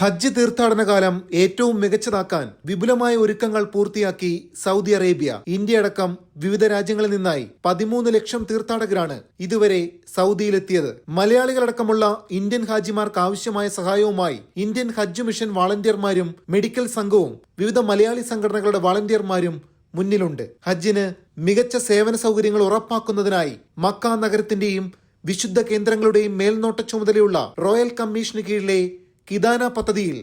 ഹജ്ജ് തീർത്ഥാടന കാലം ഏറ്റവും മികച്ചതാക്കാൻ വിപുലമായ ഒരുക്കങ്ങൾ പൂർത്തിയാക്കി സൗദി അറേബ്യ ഇന്ത്യ അടക്കം വിവിധ രാജ്യങ്ങളിൽ നിന്നായി പതിമൂന്ന് ലക്ഷം തീർത്ഥാടകരാണ് ഇതുവരെ സൗദിയിലെത്തിയത്. മലയാളികളടക്കമുള്ള ഇന്ത്യൻ ഹാജിമാർക്ക് ആവശ്യമായ സഹായവുമായി ഇന്ത്യൻ ഹജ്ജ് മിഷൻ വാളണ്ടിയർമാരും മെഡിക്കൽ സംഘവും വിവിധ മലയാളി സംഘടനകളുടെ വാളണ്ടിയർമാരും മുന്നിലുണ്ട്. ഹജ്ജിന് മികച്ച സേവന സൗകര്യങ്ങൾ ഉറപ്പാക്കുന്നതിനായി മക്ക നഗരത്തിന്റെയും വിശുദ്ധ കേന്ദ്രങ്ങളുടെയും മേൽനോട്ട ചുമതലയുള്ള റോയൽ കമ്മീഷന് കീഴിലെ കിദാന പദ്ധതിയിൽ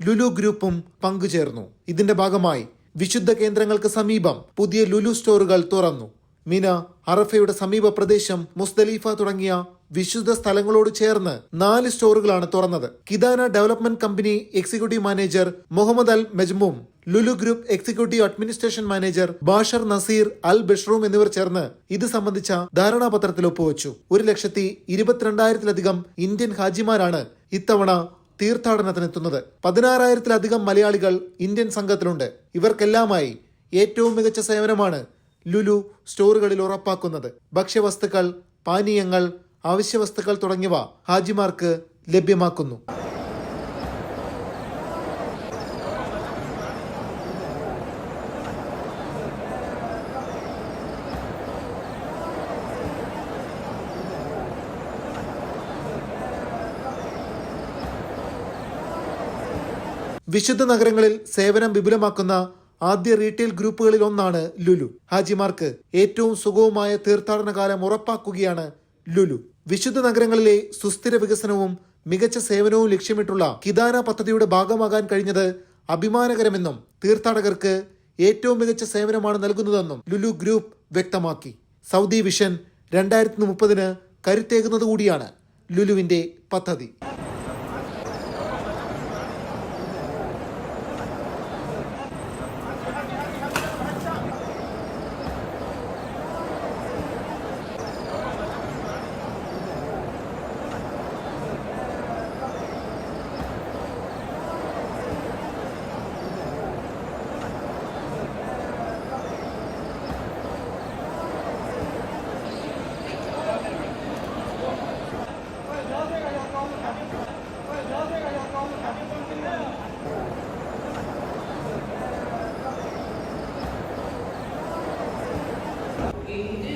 ലുലു ഗ്രൂപ്പും പങ്കുചേർന്നു. ഇതിന്റെ ഭാഗമായി വിശുദ്ധ കേന്ദ്രങ്ങൾക്ക് സമീപം പുതിയ ലുലു സ്റ്റോറുകൾ തുറന്നു. മിന അറഫയുടെ സമീപ പ്രദേശം മുസ്ദലീഫ തുടങ്ങിയ വിശുദ്ധ സ്ഥലങ്ങളോട് ചേർന്ന് നാല് സ്റ്റോറുകളാണ് തുറന്നത്. Kidana development company executive manager Muhammad al Mejmum Lulu group executive administration manager Basher Naseer al Bashroom എന്നിവർ ചേർന്ന് ഇത് സംബന്ധിച്ച ധാരണാപത്രത്തിൽ ഒപ്പുവച്ചു. ഒരു ലക്ഷത്തി ഇരുപത്തിരണ്ടായിരത്തിലധികം ഇന്ത്യൻ ഹാജിമാരാണ് ഇത്തവണ തീർത്ഥാടനത്തിനെത്തുന്നത്. പതിനാറായിരത്തിലധികം മലയാളികൾ ഇന്ത്യൻ സംഘത്തിലുണ്ട്. ഇവർക്കെല്ലാമായി ഏറ്റവും മികച്ച സേവനമാണ് ലുലു സ്റ്റോറുകളിൽ ഉറപ്പാക്കുന്നത്. ഭക്ഷ്യവസ്തുക്കൾ പാനീയങ്ങൾ അവശ്യവസ്തുക്കൾ തുടങ്ങിയവ ഹാജിമാർക്ക് ലഭ്യമാക്കുന്നു. വിശുദ്ധ നഗരങ്ങളിൽ സേവനം വിപുലമാക്കുന്ന ആദ്യ റീറ്റെയിൽ ഗ്രൂപ്പുകളിൽ ഒന്നാണ് ലുലു. ഹാജിമാർക്ക് ഏറ്റവും സുഗമമായ തീർത്ഥാടന കാലം ഉറപ്പാക്കുകയാണ് ലുലു. വിശുദ്ധ നഗരങ്ങളിലെ സുസ്ഥിര വികസനവും മികച്ച സേവനവും ലക്ഷ്യമിട്ടുള്ള കിദാന പദ്ധതിയുടെ ഭാഗമാകാൻ കഴിഞ്ഞത് അഭിമാനകരമെന്നും തീർത്ഥാടകർക്ക് ഏറ്റവും മികച്ച സേവനമാണ് നൽകുന്നതെന്നും ലുലു ഗ്രൂപ്പ് വ്യക്തമാക്കി. സൗദി വിഷൻ രണ്ടായിരത്തി മുപ്പതിന് കരുത്തേകുന്നതുകൂടിയാണ് ലുലുവിന്റെ പദ്ധതി. In